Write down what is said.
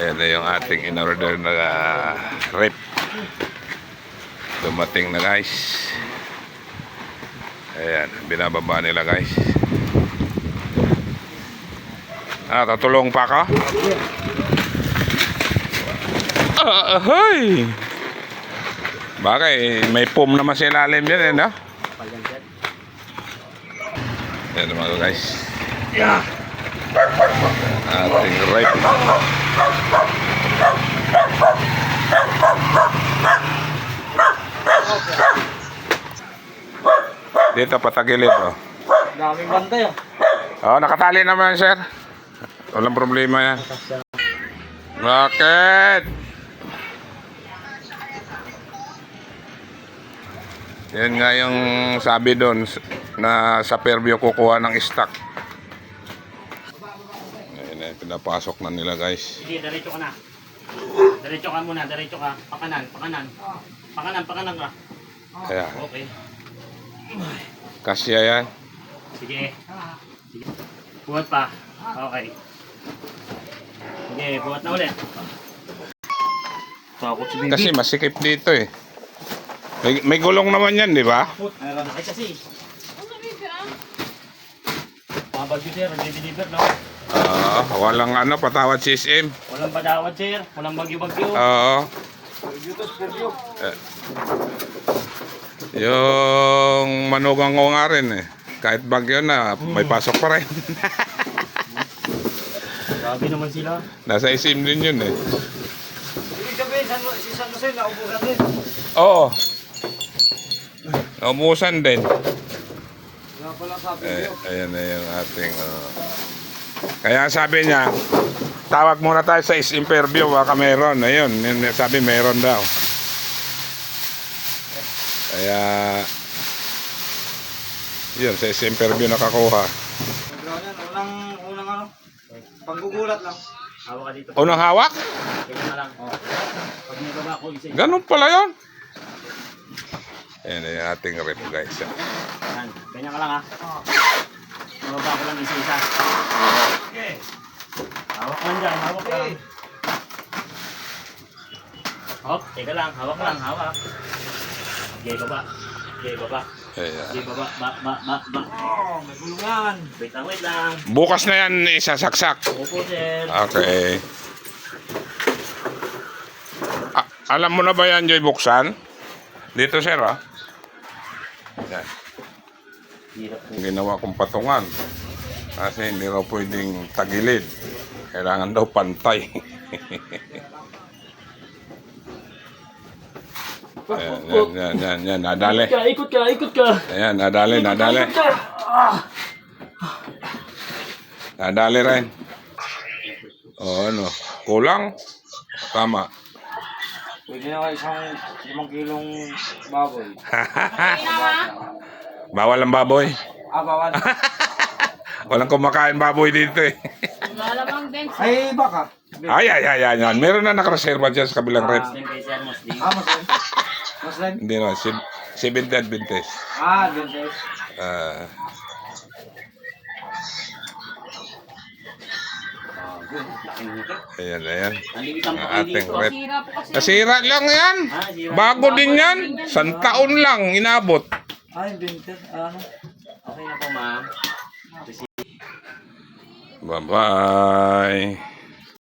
Ayan na yung ating in-order na uh, rep. Dumating na guys. Ayan, binababa nila guys. Ah, tatulong pa ka? Ah, ahoy! Bagay, may foam naman sa ilalim yan eh, no? Ayan mga guys. Yeah. Ating rep. Dito patagilid oh. Daming bantay oh. Oh, nakatali naman sir. Walang problema yan. Bakit? Yan nga yung sabi doon na sa Fairview kukuha ng stock. Ayun na, pinapasok na nila guys. Sige, diretso ka na. Diretso ka muna, diretso ka. Pakanan, pakanan. Pakanan, pakanan ka. Ayan, Okay. kasya yan. Sige. Sige. Buhat pa. Okay. Sige, buhat na ulit. Takot si baby. Kasi masikip dito eh. May, may gulong naman yan, di ba? Meron. Ay kasi. Mabag yun sir, nag-deliver no? Oo, walang ano, patawad CCM. Walang badawad sir, walang bagyo-bagyo. Oo. Eh, yung manugang ko nga rin eh. Kahit bagyo na, may pasok pa rin. Grabe naman sila. Nasa isim din yun eh. Ibig sabihin, San, si San Jose naubusan din. Oo. Naubusan din. Wala pala sabi Eh, ayan na yung ating... ano. Kaya sabi niya, tawag muna tayo sa is interview, baka meron. Ayun, yun, sabi meron daw. Kaya... Yun, sa is interview nakakuha. Unang, unang ano? Panggugulat lang. Hawak ka dito. Unang hawak? Ganyan na lang. Oh. Pag may baba ko, isa. Ganun pala yun. Ayan na yung ating rep guys. Yan. Ganyan ka lang ha. May baba ko lang isa-isa. Okay. Hawak lang dyan, hawak lang. Hop, teka lang, hawak lang, hawak. Okay, baba. Okay, baba. Ayan. Okay, baba. Ba, ba, ba, ba. Oh, may gulungan. Wait lang, wait lang. Bukas na yan isasaksak. Opo, sir. Okay. A- alam mo na ba yan, Joy, buksan? Dito, sir, ah. Yan. Ang ginawa kong patungan. Kasi hindi raw pwedeng tagilid. Kailangan daw pantay. Ayan, yan, yan, yan, yan, nadali. Ikot ka, ikot ka, ikot ka. Ayan, nadali, nadali. Ikot ka. Ah. Nadali rin. O, ano, kulang? Tama. Pwede na kayo isang limang kilong baboy. Bawal ang baboy. Ah, bawal. Walang kumakain baboy dito eh. Malamang din. Ay, baka. Ay, ay, ay, ay, ay. Meron na nakareserva dyan sa kabilang rep. Sir, Muslim. Ah, Muslim. Muslim? Hindi no, si, si Binti Adventist. Ah, sir. Ah, ayan, ayan. Ang ating rep. Nasira lang yan. Ah, sira. Bago din yan. San taon lang inabot. Ay, binter. Ano? Okay na po, ma'am. Bye-bye.